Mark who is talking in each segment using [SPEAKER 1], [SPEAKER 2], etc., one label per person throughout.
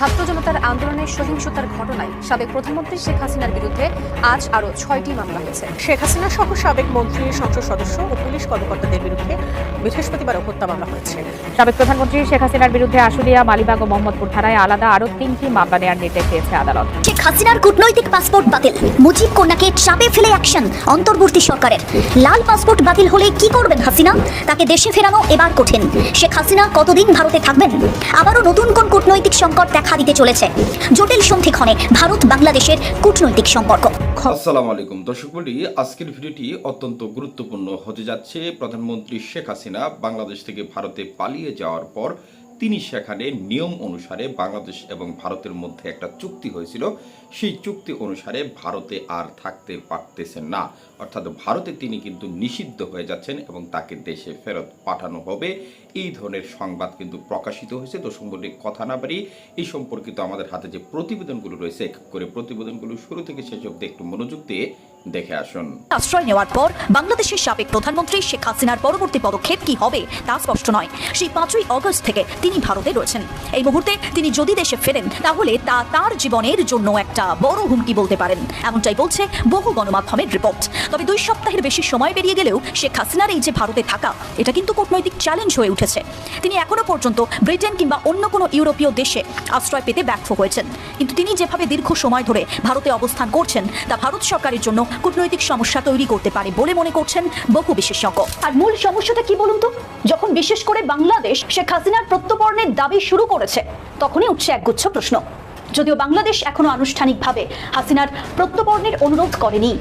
[SPEAKER 1] ছাত্র জনতার আন্দোলনের সহিংসতার ঘটনায় সাবেক প্রধানমন্ত্রী শেখ হাসিনার বিরুদ্ধে আজ আরও ছয়টি মামলা হয়েছে।
[SPEAKER 2] শেখ হাসিনা সহ সাবেক মন্ত্রী সংসদ সদস্য ও পুলিশ কর্মকর্তাদের বিরুদ্ধে বৃহস্পতিবার হত্যা মামলা হয়েছে।
[SPEAKER 3] সাবেক প্রধানমন্ত্রী শেখ হাসিনার বিরুদ্ধে আশুলিয়া মালিবাগ ও মোহাম্মদপুর থানায় আলাদা আরও তিনটি মামলা নেওয়ার নির্দেশ দিয়েছে আদালত।
[SPEAKER 4] শেখ হাসিনার কূটনৈতিক পাসপোর্ট বাতিল। মুজিব কন্যাকে চাপে ফেলে অ্যাকশন অন্তর্বর্তী সরকারের। লাল পাসপোর্ট বাতিল হলে কি করবেন হাসিনা? তাকে দেশে ফেরানো এবার কঠিন। শেখ হাসিনা কতদিন ভারতে থাকবেন? আবারও নতুন কোন কূটনৈতিক সংকট দেখা দিতে চলেছে। জটিল সন্ধিক্ষণে ভারত বাংলাদেশের কূটনৈতিক সম্পর্ক।
[SPEAKER 5] আসসালামু আলাইকুম। দর্শক আজকের ভিডিওটি অত্যন্ত গুরুত্বপূর্ণ হতে যাচ্ছে। প্রধানমন্ত্রী শেখ হাসিনা বাংলাদেশ থেকে ভারতে পালিয়ে যাওয়ার পর তিনি সেখানে নিয়ম অনুসারে বাংলাদেশ এবং ভারতের মধ্যে একটা চুক্তি হয়েছিল। সেই চুক্তি অনুসারে ভারতে আর থাকতে পারতেছেন না। অর্থাৎ ভারতে তিনি কিন্তু নিষিদ্ধ হয়ে যাচ্ছেন এবং তাকে দেশে ফেরত পাঠানো হবে। এই ধরনের সংবাদ কিন্তু প্রকাশিত হয়েছে। দর্শক মণ্ডলী কথা না পারি এই সম্পর্কিত আমাদের হাতে যে প্রতিবেদনগুলো রয়েছে, এক করে প্রতিবেদনগুলো শুরু থেকে শেষ অব্দি একটু মনোযোগ দিয়ে দেখে আসুন।
[SPEAKER 4] আশ্রয় নেওয়ার পর বাংলাদেশের সাবেক প্রধানমন্ত্রী শেখ হাসিনার পরবর্তী পদক্ষেপ কি হবে তা স্পষ্ট নয়। সেই পাঁচই অগস্ট থেকে তিনি ভারতে রয়েছেন। এই মুহূর্তে তিনি যদি দেশে ফেরেন, তাহলে তা তার জীবনের জন্য একটা বড় হুমকি বলতে পারেন। এমনটাই বলছে বহু গণমাধ্যমের রিপোর্ট। তবে দুই সপ্তাহের বেশি সময় বেরিয়ে গেলেও শেখ হাসিনার এই যে ভারতে থাকা, এটা কিন্তু কূটনৈতিক চ্যালেঞ্জ হয়ে উঠেছে। তিনি এখনও পর্যন্ত ব্রিটেন কিংবা অন্য কোনো ইউরোপীয় দেশে আশ্রয় পেতে ব্যর্থ হয়েছেন। কিন্তু তিনি যেভাবে দীর্ঘ সময় ধরে ভারতে অবস্থান করছেন, তা ভারত সরকারের জন্য কূটনৈতিক সমস্যা তৈরি করতে পারে বলে মনে করছেন বহু বিশেষজ্ঞ।
[SPEAKER 6] আর মূল সমস্যাটা কি বলুন তো? যখন বিশেষ করে বাংলাদেশ শেখ হাসিনার প্রত্যর্পণের দাবি শুরু করেছে, তখনই উঠছে একগুচ্ছ প্রশ্ন। যদিও বাংলাদেশ এখনও আনুষ্ঠানিকভাবে হাসিনার প্রত্যবর্ণের অনুরোধ করেনি।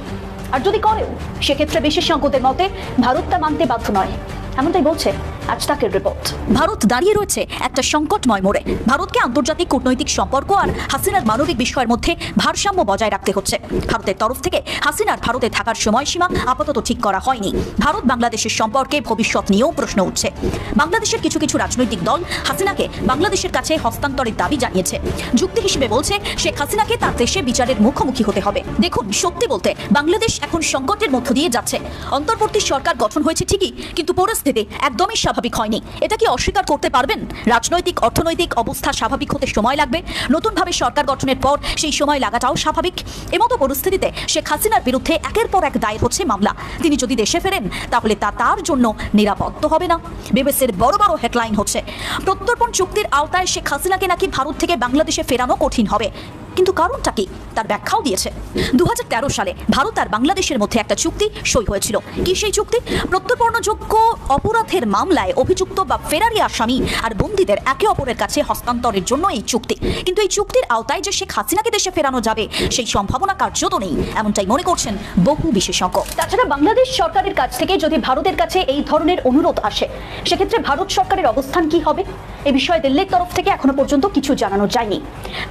[SPEAKER 6] আর যদি করেও, সেক্ষেত্রে বিশেষজ্ঞদের মতে ভারত তা মানতে বাধ্য নয়। এমনটাই বলছে আজ তাকের রিপোর্ট
[SPEAKER 4] ভারত দাঁড়িয়ে রয়েছে একটা সংকটময় মোড়ে। ভারতকে আন্তর্জাতিক কূটনৈতিক সম্পর্ক আর হাসিনার মানবিক বিষয়ের মধ্যে ভারসাম্য বজায় রাখতে হচ্ছে। ভারতের তরফ থেকে হাসিনার ভারতে থাকার সময়সীমা আপাতত ঠিক করা হয়নি। ভারত বাংলাদেশের সম্পর্কে ভবিষ্যৎ নিয়েও প্রশ্ন উঠছে। বাংলাদেশের কিছু কিছু রাজনৈতিক দল হাসিনাকে বাংলাদেশের কাছে হস্তান্তরের দাবি জানিয়েছে। যুক্তি হিসেবে বলছে, শেখ হাসিনাকে তার দেশে বিচারের মুখোমুখি হতে হবে। দেখুন, সত্যি বলতে বাংলাদেশ এখন সংকটের মধ্য দিয়ে যাচ্ছে। অন্তর্বর্তী সরকার গঠন হয়েছে ঠিকই, কিন্তু পরিস্থিতি একদমই স্বাভাবিক হয়নি। এটা কি অস্বীকার করতে পারবেন? রাজনৈতিক, অর্থনৈতিক অবস্থা স্বাভাবিক হতে সময় লাগবে। নতুনভাবে সরকার গঠনের পর সেই সময় লাগাটাও স্বাভাবিক। এমতো পরিস্থিতিতে শেখ হাসিনার বিরুদ্ধে একের পর এক দায়ের হচ্ছে মামলা। তিনি যদি দেশে ফেরেন, তাহলে তা তার জন্য নিরাপদ তো হবে না। বিবিসির বড় বড় হেডলাইন হচ্ছে, প্রত্যর্পণ চুক্তির আওতায় শেখ হাসিনাকে নাকি ভারত থেকে বাংলাদেশে ফেরানো কঠিন হবে। কিন্তু কারণটা কি? তার ব্যাখ্যাও দিয়েছে। দু সালে ভারত আর বাংলাদেশের মধ্যে একটা চুক্তি সই হয়েছিল। কি সেই চুক্তি? প্রত্যর্পণযোগ্য অপরাধের মামলায় অভিযুক্ত বা ফেরারি আসামি আর বন্দীদের একে অপরের কাছে হস্তান্তরের জন্য এই চুক্তি। কিন্তু এই চুক্তির আওতায় যে শেখ হাসিনাকে দেশে ফেরানো যাবে, সেই সম্ভাবনা কার্যত নেই, এমনটাই মনে করছেন বহু বিশেষজ্ঞ।
[SPEAKER 6] তাছাড়া বাংলাদেশ সরকারের কাছ থেকে যদি ভারতের কাছে এই ধরনের অনুরোধ আসে, সেক্ষেত্রে ভারত সরকারের অবস্থান কি হবে? এ বিষয়ে দিল্লির তরফ থেকে এখনও পর্যন্ত কিছু জানানো যায়নি।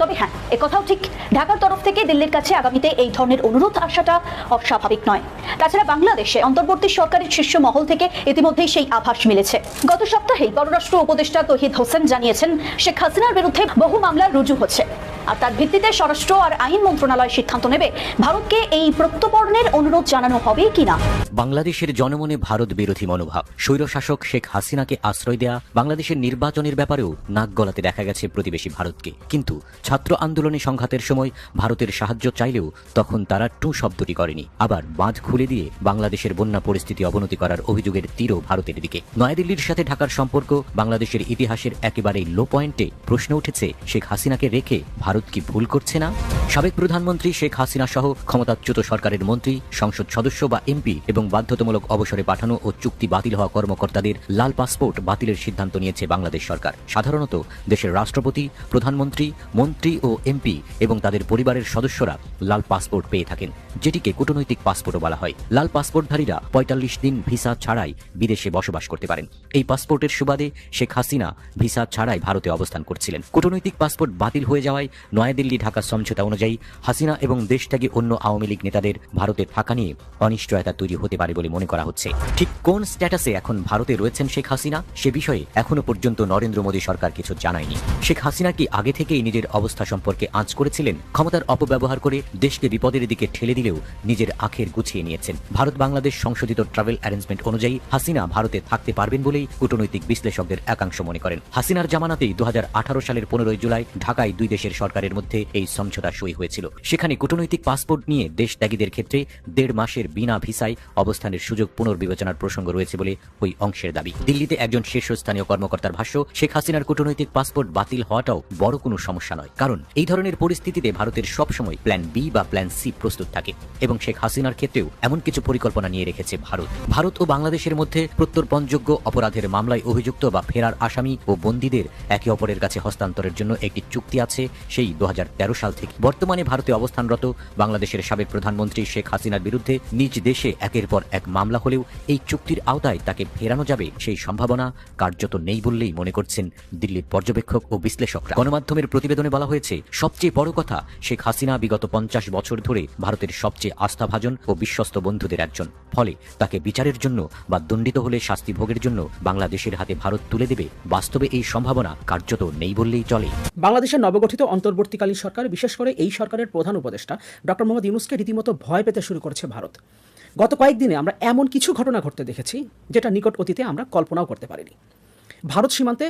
[SPEAKER 6] তবে হ্যাঁ একথাও ঠিক ঢাকার তরফ থেকে দিল্লির কাছে আগামীতে এই ধরনের অনুরোধ আসাটা অস্বাভাবিক নয়। তাছাড়া বাংলাদেশে অন্তর্বর্তী সরকারের শীর্ষ মহল থেকে ইতিমধ্যেই সেই আভাস মিলেছে। গত সপ্তাহেই পররাষ্ট্র উপদেষ্টা তহিদ হোসেন জানিয়েছেন, শেখ হাসিনার বিরুদ্ধে বহু মামলা রুজু হচ্ছে। আর তার ভিত্তিতে স্বরাষ্ট্র আর আইন মন্ত্রণালয় সিদ্ধান্ত নেবে, ভারতকে এই প্রত্যর্পণের অনুরোধ জানানো হবে কিনা
[SPEAKER 7] বাংলাদেশের জনমনে ভারত বিরোধী মনোভাব। স্বৈরশাসক শেখ হাসিনাকে আশ্রয় দেয়া বাংলাদেশের নির্বাচনের ব্যাপারেও নাক গলাতে দেখা গেছে প্রতিবেশী ভারতকে। কিন্তু ছাত্র আন্দোলনে সংঘাতের সময় ভারতের সাহায্য চাইলেও তখন তারা টু শব্দটি করেনি। আবার বাঁধ খুলে দিয়ে বাংলাদেশের বন্যা পরিস্থিতি অবনতি করার অভিযোগের তীরও ভারতের দিকে। নয়াদিল্লির সাথে ঢাকার সম্পর্ক বাংলাদেশের ইতিহাসের একেবারেই লো পয়েন্টে প্রশ্ন উঠেছে, শেখ হাসিনাকে রেখে ভারত কি ভুল করছে না? সাবেক প্রধানমন্ত্রী শেখ হাসিনা সহ ক্ষমতাচ্যুত সরকারের মন্ত্রী, সংসদ সদস্য বা এমপি এবং বাধ্যতামূলক অবসরে পাঠানো ও চুক্তি বাতিল হওয়া কর্মকর্তাদের লাল পাসপোর্ট বাতিলের সিদ্ধান্ত নিয়েছে বাংলাদেশ সরকার। সাধারণত দেশের রাষ্ট্রপতি, প্রধানমন্ত্রী, মন্ত্রী ও এমপি এবং তাদের পরিবারের সদস্যরা লাল পাসপোর্ট পেয়ে থাকেন, যেটিকে কূটনৈতিক পাসপোর্টও বলা হয়। লাল পাসপোর্টধারীরা পঁয়তাল্লিশ দিন ভিসা ছাড়াই বিদেশে বসবাস করতে পারেন। এই পাসপোর্টের সুবাদে শেখ হাসিনা ভিসা ছাড়াই ভারতে অবস্থান করছিলেন। কূটনৈতিক পাসপোর্ট বাতিল হয়ে যাওয়ায় নয়াদিল্লি ঢাকা সমঝোতা অনুযায়ী হাসিনা এবং দেশত্যাগী অন্য আওয়ামী লীগ নেতাদের ভারতে থাকা নিয়ে অনিশ্চয়তা তৈরি হতে পারে বলে মনে করা হচ্ছে। ঠিক কোন স্ট্যাটাসে এখন ভারতে রয়েছেন শেখ হাসিনা সে বিষয়ে এখনও পর্যন্ত নরেন্দ্র মোদী সরকার কিছু জানায়নি। শেখ হাসিনা কি আগে থেকেই নিজের অবস্থা সম্পর্কে আঁচ করেছিলেন? ক্ষমতার অপব্যবহার করে দেশকে বিপদের দিকে ঠেলে দিলেও নিজের আখের গুছিয়ে নিয়েছেন। ভারত বাংলাদেশ সংশোধিত ট্রাভেল অ্যারেঞ্জমেন্ট অনুযায়ী হাসিনা ভারতে থাকতে পারবেন বলেই কূটনৈতিক বিশ্লেষকদের একাংশ মনে করেন। হাসিনার জামানাতেই দু হাজার আঠারো সালের পনেরোই জুলাই ঢাকায় দুই দেশের সরকারের মধ্যে এই সমঝোতা হয়েছিল। সেখানে কূটনৈতিক পাসপোর্ট নিয়ে দেশ ত্যাগীদের ক্ষেত্রে দেড় মাসের বিনা ভিসায় অবস্থানের সুযোগ পুনর্বিবেচনার প্রসঙ্গ রয়েছে বলে ওই অংশের দাবি। দিল্লিতে একজন শীর্ষস্থানীয় কর্মকর্তার ভাষ্য, শেখ হাসিনার কূটনৈতিক পাসপোর্ট বাতিল হওয়াটাও বড় কোনো সমস্যা নয়, কারণ এই ধরনের পরিস্থিতিতে ভারতের সবসময় প্ল্যান বি বা প্ল্যান সি প্রস্তুত থাকে এবং শেখ হাসিনার ক্ষেত্রেও এমন কিছু পরিকল্পনা নিয়ে রেখেছে ভারত। ভারত ও বাংলাদেশের মধ্যে প্রত্যর্পণযোগ্য অপরাধের মামলায় অভিযুক্ত বা ফেরার আসামি ও বন্দীদের একে অপরের কাছে হস্তান্তরের জন্য একটি চুক্তি আছে, সেই দু হাজার তেরো সাল থেকে। বর্তমানে ভারতে অবস্থানরত বাংলাদেশের সাবেক প্রধানমন্ত্রী শেখ হাসিনার বিরুদ্ধে নিজ দেশে একের পর এক মামলা হলেও এই চুক্তির আওতায় তাকে ফেরানো যাবে সেই সম্ভাবনা কার্যত নেই বললেই মনে করছেন দিল্লির পর্যবেক্ষক ও বিশ্লেষকরা। গণমাধ্যমের প্রতিবেদনে বলা হয়েছে, সবচেয়ে বড় কথা শেখ হাসিনা বিগত পঞ্চাশ বছর ধরে ভারতের সবচেয়ে আস্থাভাজন ও বিশ্বস্ত বন্ধুদের একজন। ফলে তাকে বিচারের জন্য বা দণ্ডিত হলে শাস্তি ভোগের জন্য বাংলাদেশের হাতে ভারত তুলে দেবে। বাস্তবে এই সম্ভাবনা কার্যত নেই বললেই চলে।
[SPEAKER 2] বাংলাদেশের নবগঠিত অন্তর্বর্তীকালীন সরকার, বিশেষ করে এই সরকারের প্রধান উপদেষ্টা ডক্টর মোহাম্মদ ইউনুসকে রীতিমতো ভয় পেতে শুরু করেছে ভারত। গত কয়েকদিনে আমরা এমন কিছু ঘটনা ঘটতে দেখেছি, যেটা নিকট অতীতে আমরা কল্পনাও করতে পারিনি। ভারত সীমান্তে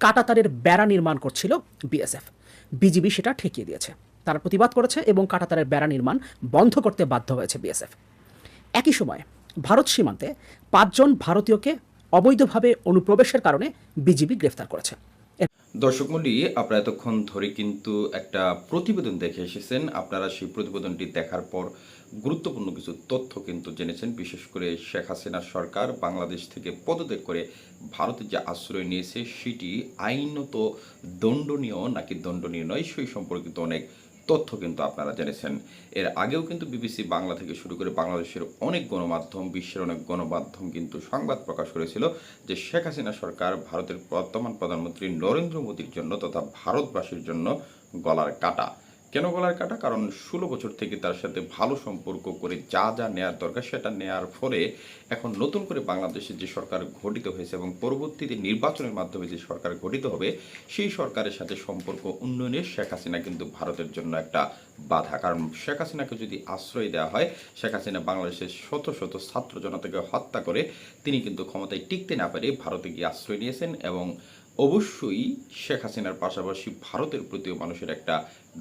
[SPEAKER 2] কাটাতারের বেড়া নির্মাণ করছিল বিএসএফ। বিজিবি সেটা ঠেকিয়ে দিয়েছে। তারা প্রতিবাদ করেছে এবং কাটাতারের বেড়া নির্মাণ বন্ধ করতে বাধ্য হয়েছে বিএসএফ। একই সময়ে ভারত সীমান্তে পাঁচজন ভারতীয়কে অবৈধভাবে অনুপ্রবেশের কারণে বিজিবি গ্রেফতার করেছে।
[SPEAKER 5] দর্শক মন্ডলী আপনারা এতক্ষণ ধরে কিন্তু একটা প্রতিবেদন দেখে এসেছেন। আপনারা সেই প্রতিবেদনটি দেখার পর গুরুত্বপূর্ণ কিছু তথ্য কিন্তু জেনেছেন। বিশেষ করে শেখ হাসিনা সরকার বাংলাদেশ থেকে পদত্যাগ করে ভারতে যে আশ্রয় নিয়েছে, সেটি আইনত দণ্ডনীয় নাকি দণ্ডনীয় নয়, সেই সম্পর্কিত অনেক তথ্য কিন্তু আপনারা জেনেছেন। এর আগেও কিন্তু বিবিসি বাংলা থেকে শুরু করে বাংলাদেশের অনেক গণমাধ্যম, বিশ্বের অনেক গণমাধ্যম কিন্তু সংবাদ প্রকাশ করেছিল যে শেখ হাসিনা সরকার ভারতের বর্তমান প্রধানমন্ত্রী নরেন্দ্র মোদীর জন্য তথা ভারতবাসীর জন্য গলার কাটা। কেন গলার কাটা? কারণ ষোলো বছর থেকে তার সাথে ভালো সম্পর্ক করে যা যা নেয়ার দরকার সেটা নেয়ার ফলে এখন নতুন করে বাংলাদেশে যে সরকার গঠিত হয়েছে এবং পরবর্তীতে নির্বাচনের মাধ্যমে যে সরকার গঠিত হবে, সেই সরকারের সাথে সম্পর্ক উন্নয়নে শেখ হাসিনা কিন্তু ভারতের জন্য একটা বাধা। কারণ শেখ হাসিনাকে যদি আশ্রয় দেওয়া হয়, শেখ হাসিনা বাংলাদেশের শত শত ছাত্র জনতাকে হত্যা করে, তিনি কিন্তু ক্ষমতায় টিকতে না পারে ভারতে গিয়ে আশ্রয় নিয়েছেন এবং অবশ্যই শেখ হাসিনার পাশাপাশি ভারতের প্রতিও মানুষের একটা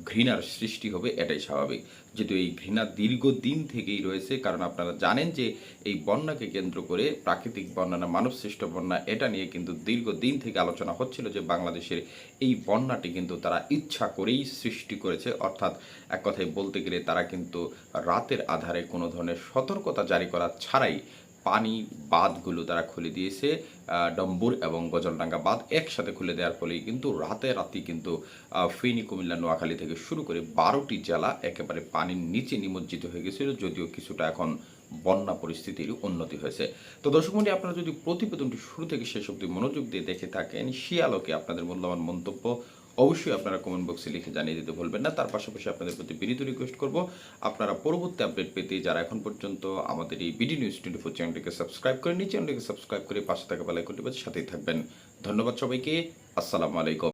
[SPEAKER 5] ঘৃণার সৃষ্টি হবে, এটাই স্বাভাবিক। যেহেতু এই ঘৃণা দীর্ঘদিন থেকেই রয়েছে, কারণ আপনারা জানেন যে এই বন্যাকে কেন্দ্র করে প্রাকৃতিক বন্যা না মানব সৃষ্ট বন্যা, এটা নিয়ে কিন্তু দীর্ঘদিন থেকে আলোচনা হচ্ছিল যে বাংলাদেশের এই বন্যাটি কিন্তু তারা ইচ্ছা করেই সৃষ্টি করেছে। অর্থাৎ এক কথায় বলতে গেলে তারা কিন্তু রাতের আধারে কোনো ধরনের সতর্কতা জারি করা ছাড়াই পানি বাঁধগুলো তারা খুলে দিয়েছে ডম্বুর এবং গজলডাঙ্গা বাঁধ একসাথে খুলে দেওয়ার ফলে কিন্তু রাতে রাতি কিন্তু ফেনী, কুমিল্লা, নোয়াখালী থেকে শুরু করে বারোটি জেলা একেবারে পানির নিচে নিমজ্জিত হয়ে গেছিল, যদিও কিছুটা এখন বন্যা পরিস্থিতির উন্নতি হয়েছে। তো দর্শক মণ্ডলী আপনারা যদি প্রতিবেদনটি শুরু থেকে শেষ অবধি মনোযোগ দিয়ে দেখে থাকেন সে আলোকে আপনাদের মূল্যবান মন্তব্য অবশ্যই আপনারা কমেন্ট বক্সে লিখে জানিয়ে দিতে ভুলবেন না। তার পাশাপাশি আপনাদের প্রতি বিনীত রিকোয়েস্ট করব, আপনারা পরবর্তী আপডেট পেতে যারা এখন পর্যন্ত আমাদের এই বিডি নিউজ টোয়েন্টি ফোর চ্যানেলটিকে সাবস্ক্রাইব করে নিচে চ্যানেলটিকে সাবস্ক্রাইব করে পাশে থাকা বেলাইকনটি বাজে সাথেই থাকবেন। ধন্যবাদ সবাইকে, আসসালামু আলাইকুম।